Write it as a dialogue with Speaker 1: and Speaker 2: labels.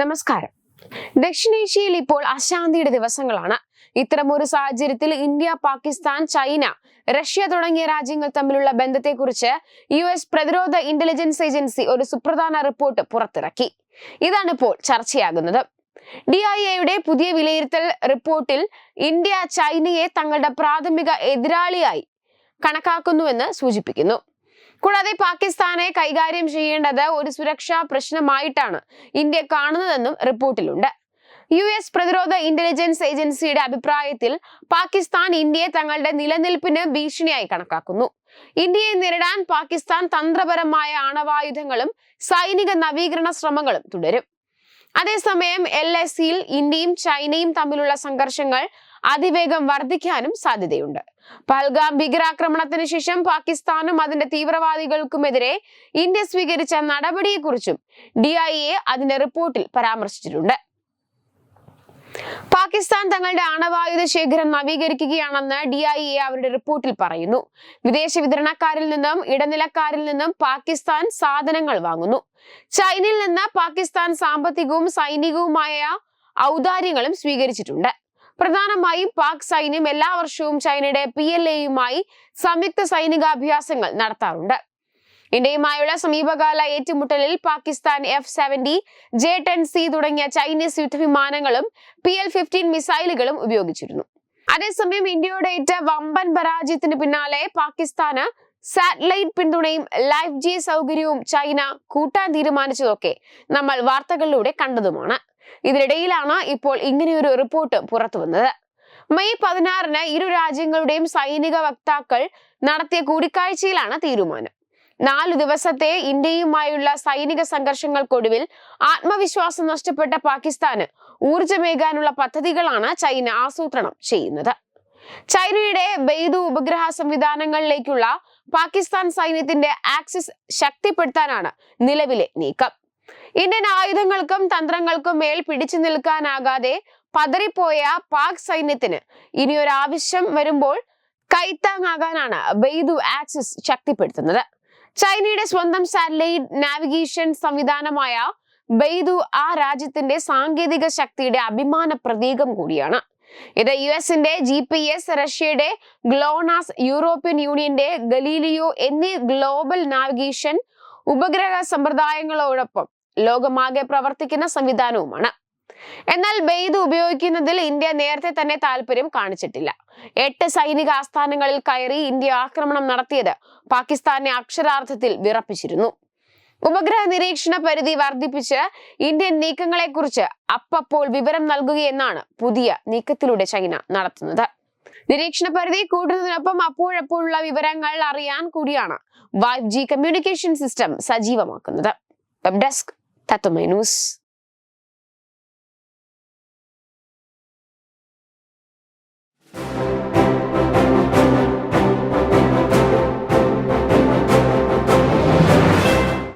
Speaker 1: നമസ്കാരം. ദക്ഷിണേഷ്യയിൽ ഇപ്പോൾ അശാന്തിയുടെ ദിവസങ്ങളാണ്. ഇത്തരമൊരു സാഹചര്യത്തിൽ ഇന്ത്യ പാകിസ്ഥാൻ ചൈന റഷ്യ തുടങ്ങിയ രാജ്യങ്ങൾ തമ്മിലുള്ള ബന്ധത്തെക്കുറിച്ച് യു എസ് പ്രതിരോധ ഇന്റലിജൻസ് ഏജൻസി ഒരു സുപ്രധാന റിപ്പോർട്ട് പുറത്തിറക്കി. ഇതാണ് ഇപ്പോൾ ചർച്ചയാകുന്നത്. ഡി ഐ എയുടെ പുതിയ വിലയിരുത്തൽ റിപ്പോർട്ടിൽ ഇന്ത്യ ചൈനയെ തങ്ങളുടെ പ്രാഥമിക എതിരാളിയായി കണക്കാക്കുന്നുവെന്ന് സൂചിപ്പിക്കുന്നു. കൂടാതെ പാകിസ്ഥാനെ കൈകാര്യം ചെയ്യേണ്ടത് ഒരു സുരക്ഷാ പ്രശ്നമായിട്ടാണ് ഇന്ത്യ കാണുന്നതെന്നും റിപ്പോർട്ടിലുണ്ട്. യു എസ് പ്രതിരോധ ഇന്റലിജൻസ് ഏജൻസിയുടെ അഭിപ്രായത്തിൽ പാകിസ്ഥാൻ ഇന്ത്യയെ തങ്ങളുടെ നിലനിൽപ്പിന് ഭീഷണിയായി കണക്കാക്കുന്നു. ഇന്ത്യയെ നേരിടാൻ പാകിസ്ഥാൻ തന്ത്രപരമായ ആണവായുധങ്ങളും സൈനിക നവീകരണ ശ്രമങ്ങളും തുടരും. അതേസമയം എൽ എസ് സിയിൽ ഇന്ത്യയും ചൈനയും തമ്മിലുള്ള സംഘർഷങ്ങൾ അതിവേഗം വർദ്ധിക്കാനും സാധ്യതയുണ്ട്. പൽഗാം ഭീകരാക്രമണത്തിന് ശേഷം പാകിസ്ഥാനും അതിന്റെ തീവ്രവാദികൾക്കുമെതിരെ ഇന്ത്യ സ്വീകരിച്ച നടപടിയെക്കുറിച്ചും ഡി ഐ എ അതിന്റെ റിപ്പോർട്ടിൽ പരാമർശിച്ചിട്ടുണ്ട്. പാകിസ്ഥാൻ തങ്ങളുടെ ആണവായുധ ശേഖരം നവീകരിക്കുകയാണെന്ന് ഡി ഐ എ അവരുടെ റിപ്പോർട്ടിൽ പറയുന്നു. വിദേശ വിതരണക്കാരിൽ നിന്നും ഇടനിലക്കാരിൽ നിന്നും പാകിസ്ഥാൻ സാധനങ്ങൾ വാങ്ങുന്നു. ചൈനയിൽ നിന്ന് പാകിസ്ഥാൻ സാമ്പത്തികവും സൈനികവുമായ ഔദാര്യങ്ങളും സ്വീകരിച്ചിട്ടുണ്ട്. പ്രധാനമായും പാക് സൈന്യം എല്ലാ വർഷവും ചൈനയുടെ പി എൽ എയുമായി സംയുക്ത സൈനികാഭ്യാസങ്ങൾ നടത്താറുണ്ട്. ഇന്ത്യയുമായുള്ള സമീപകാല ഏറ്റുമുട്ടലിൽ Pakistan F seventy J ten C തുടങ്ങിയ ചൈനീസ് യുദ്ധവിമാനങ്ങളും പി എൽ ഫിഫ്റ്റീൻ മിസൈലുകളും ഉപയോഗിച്ചിരുന്നു. അതേസമയം ഇന്ത്യയുടെ ഏറ്റ വമ്പൻ പരാജയത്തിന് പിന്നാലെ പാകിസ്ഥാന് സാറ്റലൈറ്റ് പിന്തുണയും ലൈഫ് ജി സൗകര്യവും ചൈന കൂട്ടാൻ തീരുമാനിച്ചതൊക്കെ നമ്മൾ വാർത്തകളിലൂടെ കണ്ടതുമാണ്. ഇതിനിടയിലാണ് ഇപ്പോൾ ഇങ്ങനെയൊരു റിപ്പോർട്ട് പുറത്തു വന്നത്. മെയ് പതിനാറിന് ഇരു രാജ്യങ്ങളുടെയും സൈനിക വക്താക്കൾ നടത്തിയ കൂടിക്കാഴ്ചയിലാണ് തീരുമാനം. നാലു ദിവസത്തെ ഇന്ത്യയുമായുള്ള സൈനിക സംഘർഷങ്ങൾക്കൊടുവിൽ ആത്മവിശ്വാസം നഷ്ടപ്പെട്ട പാകിസ്ഥാന് ഊർജമേകാനുള്ള പദ്ധതികളാണ് ചൈന ആസൂത്രണം ചെയ്യുന്നത്. ചൈനയുടെ ബെയ്തു ഉപഗ്രഹ സംവിധാനങ്ങളിലേക്കുള്ള പാകിസ്ഥാൻ സൈന്യത്തിന്റെ ആക്സിസ് ശക്തിപ്പെടുത്താനാണ് നിലവിലെ നീക്കം. ഇന്ത്യൻ ആയുധങ്ങൾക്കും തന്ത്രങ്ങൾക്കും മേൽ പിടിച്ചു നിൽക്കാനാകാതെ പതറിപ്പോയ പാക് സൈന്യത്തിന് ഇനിയൊരാവശ്യം വരുമ്പോൾ കൈത്താങ്ങാകാനാണ് ബെയ്തു ആക്സിസ് ശക്തിപ്പെടുത്തുന്നത്. ചൈനയുടെ സ്വന്തം സാറ്റലൈറ്റ് നാവിഗേഷൻ സംവിധാനമായ ബെയ്തു ആ രാജ്യത്തിന്റെ സാങ്കേതിക ശക്തിയുടെ അഭിമാന പ്രതീകം കൂടിയാണ്. ഇത് യു എസിന്റെ ജി പി എസ് റഷ്യയുടെ ഗ്ലോണാസ് യൂറോപ്യൻ യൂണിയന്റെ ഗലീലിയോ എന്നീ ഗ്ലോബൽ നാവിഗേഷൻ ഉപഗ്രഹ സമ്പ്രദായങ്ങളോടൊപ്പം ലോകമാകെ പ്രവർത്തിക്കുന്ന സംവിധാനവുമാണ്. എന്നാൽ ബെയ്ത് ഉപയോഗിക്കുന്നതിൽ ഇന്ത്യ നേരത്തെ തന്നെ താല്പര്യം കാണിച്ചിട്ടില്ല. എട്ട് സൈനിക ആസ്ഥാനങ്ങളിൽ കയറി ഇന്ത്യ ആക്രമണം നടത്തിയത് പാകിസ്ഥാനെ അക്ഷരാർത്ഥത്തിൽ വിറപ്പിച്ചിരുന്നു. ഉപഗ്രഹ നിരീക്ഷണ പരിധി വർദ്ധിപ്പിച്ച് ഇന്ത്യൻ നീക്കങ്ങളെക്കുറിച്ച് അപ്പപ്പോൾ വിവരം നൽകുകയെന്നാണ് പുതിയ നീക്കത്തിലൂടെ ചൈന നടത്തുന്നത്. നിരീക്ഷണ പരിധി കൂട്ടുന്നതിനൊപ്പം അപ്പോഴപ്പോഴുള്ള വിവരങ്ങൾ അറിയാൻ കൂടിയാണ് five G communication system സജീവമാക്കുന്നത്. Web desk Tatwamayi news